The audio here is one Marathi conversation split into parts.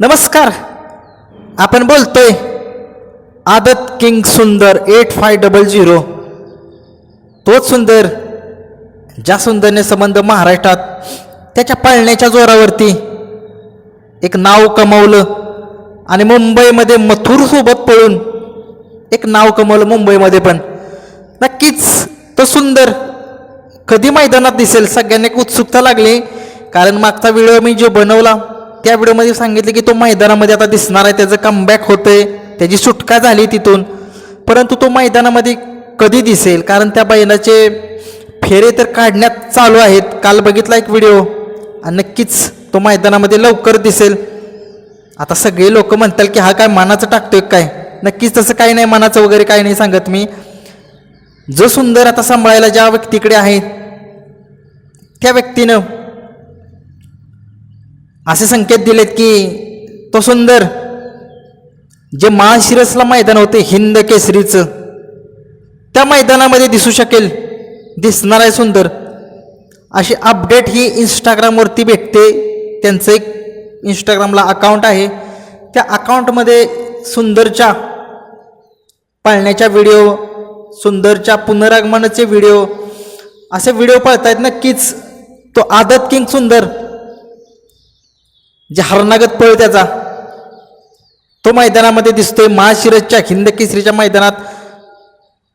नमस्कार. आपण बोलतोय आदत किंग सुंदर एट फाय डबल झिरो तोच सुंदर ज्या सुंदरने संबंध महाराष्ट्रात त्याच्या पाळण्याच्या जोरावरती एक नाव कमावलं आणि मुंबईमध्ये मथुरसोबत पळून एक नाव कमवलं मुंबईमध्ये पण. नक्कीच तो सुंदर कधी मैदानात दिसेल सगळ्यांना एक उत्सुकता लागली. कारण मागचा व्हिडिओ मी जो बनवला त्या व्हिडिओमध्ये सांगितलं की तो मैदानामध्ये आता दिसणार आहे त्याचं कमबॅक होतंय. त्याची सुटका झाली तिथून. परंतु तो मैदानामध्ये कधी दिसेल? कारण त्या बैलाचे फेरे तर काढण्यात चालू आहेत. काल बघितला एक व्हिडिओ. आणि नक्कीच तो मैदानामध्ये लवकर दिसेल. आता सगळे लोक म्हणतात की हा काय मनाचं टाकतोय काय? नक्कीच तसं काही नाही मनाचं वगैरे काही नाही सांगत मी. जो सुंदर आता सांभाळायला ज्या व्यक्तीकडे आहे त्या व्यक्तीनं असे संकेत दिलेत की तो सुंदर जे महाशिरसला मैदान होते हिंद केसरीचं त्या मैदानामध्ये दिसू शकेल दिसणार आहे सुंदर. अशी अपडेट ही इंस्टाग्रामवरती भेटते. त्यांचं एक इंस्टाग्रामला अकाउंट आहे. त्या अकाउंटमध्ये सुंदरच्या पाळण्याच्या व्हिडिओ सुंदरच्या पुनरागमनाचे व्हिडिओ असे व्हिडिओ पाळतायत नक्कीच. तो आदत किंग सुंदर. जे हरणागत पळ त्याचा. तो मैदानामध्ये दिसतोय. महाशिरजच्या हिंद केसरीच्या मैदानात.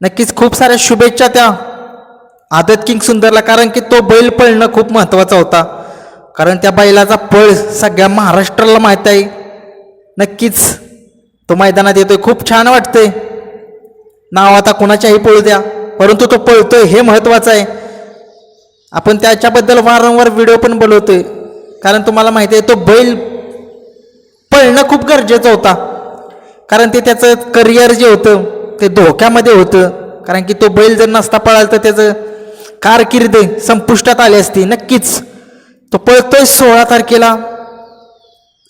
नक्कीच खूप साऱ्या शुभेच्छा त्या. आदत किंग सुंदरला कारण की तो बैल पळणं खूप महत्त्वाचा होता. कारण त्या बैलाचा पळ सगळ्या महाराष्ट्राला माहीत आहे. नक्कीच तो मैदानात येतोय. खूप छान वाटतंय. नाव आता कोणाच्याही पळू द्या. परंतु तो पळतोय हे महत्त्वाचं आहे. आपण त्याच्याबद्दल वारंवार व्हिडिओ पण बनवतोय. कारण तुम्हाला माहिती आहे तो बैल पळणं खूप गरजेचं होता. कारण ते त्याचं करिअर जे होतं ते धोक्यामध्ये होतं. कारण की तो बैल जर नसता पळाला तर त्याचं कारकिर्द संपुष्टात आली असती नक्कीच. तो पळतोय सोळा तारखेला.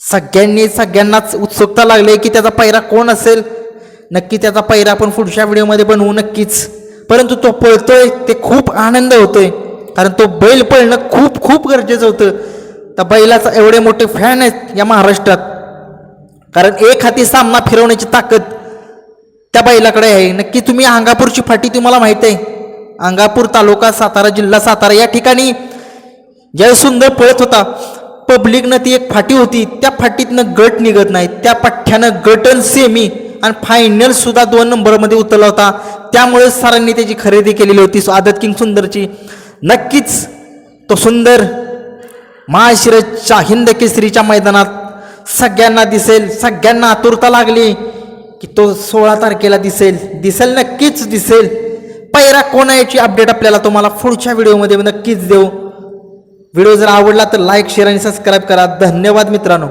सगळ्यांनी सगळ्यांनाच उत्सुकता लागली की त्याचा पैरा कोण असेल? नक्की त्याचा पैरा आपण पुढच्या व्हिडिओमध्ये बनवू नक्कीच. परंतु तो पळतोय ते खूप आनंद होतोय. कारण तो बैल पळणं खूप खूप गरजेचं होतं. त्या बैलाचा एवढे मोठे फॅन आहेत या महाराष्ट्रात. कारण एक हाती सामना फिरवण्याची ताकद त्या बैलाकडे आहे. नक्की तुम्ही अंगापूरची फाटी तुम्हाला माहीत आहे. अंगापूर तालुका सातारा जिल्हा सातारा या ठिकाणी ज्या सुंदर पळत होता. पब्लिकनं ती एक फाटी होती. त्या फाटीतनं गट निघत नाही. त्या पठ्ठ्यानं गटन सेमी आणि फायनल सुद्धा दोन नंबरमध्ये उतरला होता. त्यामुळे सरांनी त्याची खरेदी केलेली होती. आदत किंग सुंदरची. नक्कीच तो सुंदर महाशिरजच्या हिंद केसरीच्या मैदानात सगळ्यांना दिसेल सगळ्यांना आतुरता लागली की तो सोळा तारखेला दिसेल. दिसेल नक्कीच दिसेल. पैरा कोण याची अपडेट आपल्याला तुम्हाला पुढच्या व्हिडिओमध्ये नक्कीच देऊ. व्हिडिओ जर आवडला तर लाईक शेअर आणि सबस्क्राईब करा. धन्यवाद मित्रांनो.